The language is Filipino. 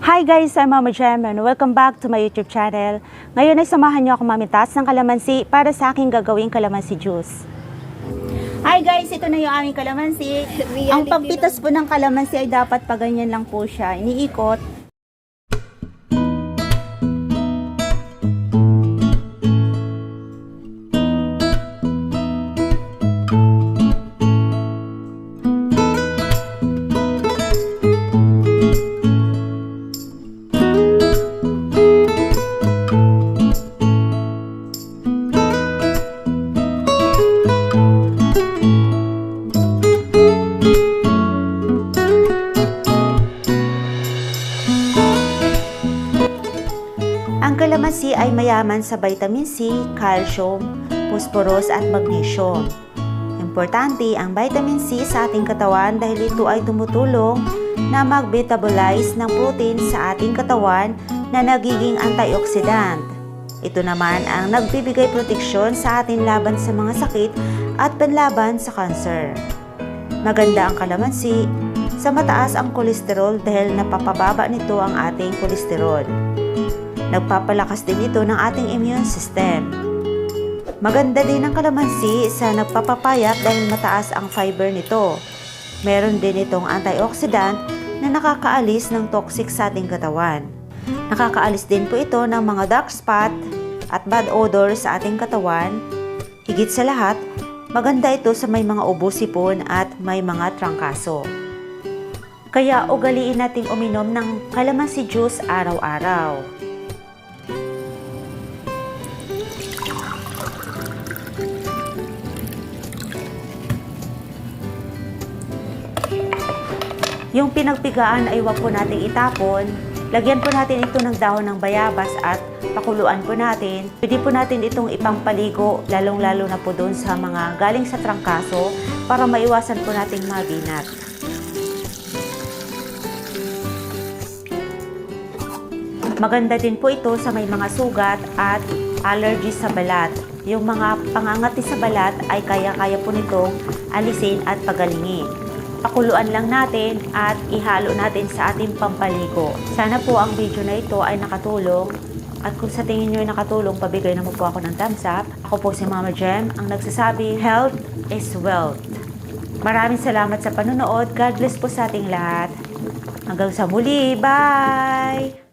Hi guys, I'm Mama Jem and welcome back to my YouTube channel. Ngayon ay samahan niyo ako mamitas ng kalamansi para sa aking gagawing kalamansi juice. Hi guys, ito na yung aming kalamansi. Ang pagpitas po ng kalamansi ay dapat pa ganyan lang po siya. Iniikot. Kalamansi ay mayaman sa vitamin C, calcium, phosphorus at magnesium. Importante ang vitamin C sa ating katawan dahil ito ay tumutulong na mag-metabolize ng protein sa ating katawan na nagiging antioxidant. Ito naman ang nagbibigay proteksyon sa atin laban sa mga sakit at panlaban sa cancer. Maganda ang kalamansi sa mataas ang kolesterol dahil napapababa nito ang ating kolesterol. Nagpapalakas din ito ng ating immune system. Maganda din ang kalamansi sa nagpapapayat dahil mataas ang fiber nito. Meron din itong antioxidant na nakakaalis ng toxic sa ating katawan. Nakakaalis din po ito ng mga dark spot at bad odor sa ating katawan. Higit sa lahat, maganda ito sa may mga ubo sipon at may mga trangkaso. Kaya ugaliin nating uminom ng kalamansi juice araw-araw. Yung pinagpigaan ay huwag po nating itapon. Lagyan po natin ito ng dahon ng bayabas at pakuluan po natin. Pwede po natin itong ipampaligo, lalong-lalo na po doon sa mga galing sa trangkaso para maiwasan po nating mabinat. Maganda din po ito sa may mga sugat at allergy sa balat. Yung mga pangangati sa balat ay kaya-kaya po nitong alisin at pagalingin. Pakuluan lang natin at ihalo natin sa ating pampaligo. Sana po ang video na ito ay nakatulong. At kung sa tingin nyo ay nakatulong, pabigay na mo po ako ng thumbs up. Ako po si Mama Jem, ang nagsasabi, health is wealth. Maraming salamat sa panonood. God bless po sa ating lahat. Hanggang sa muli. Bye!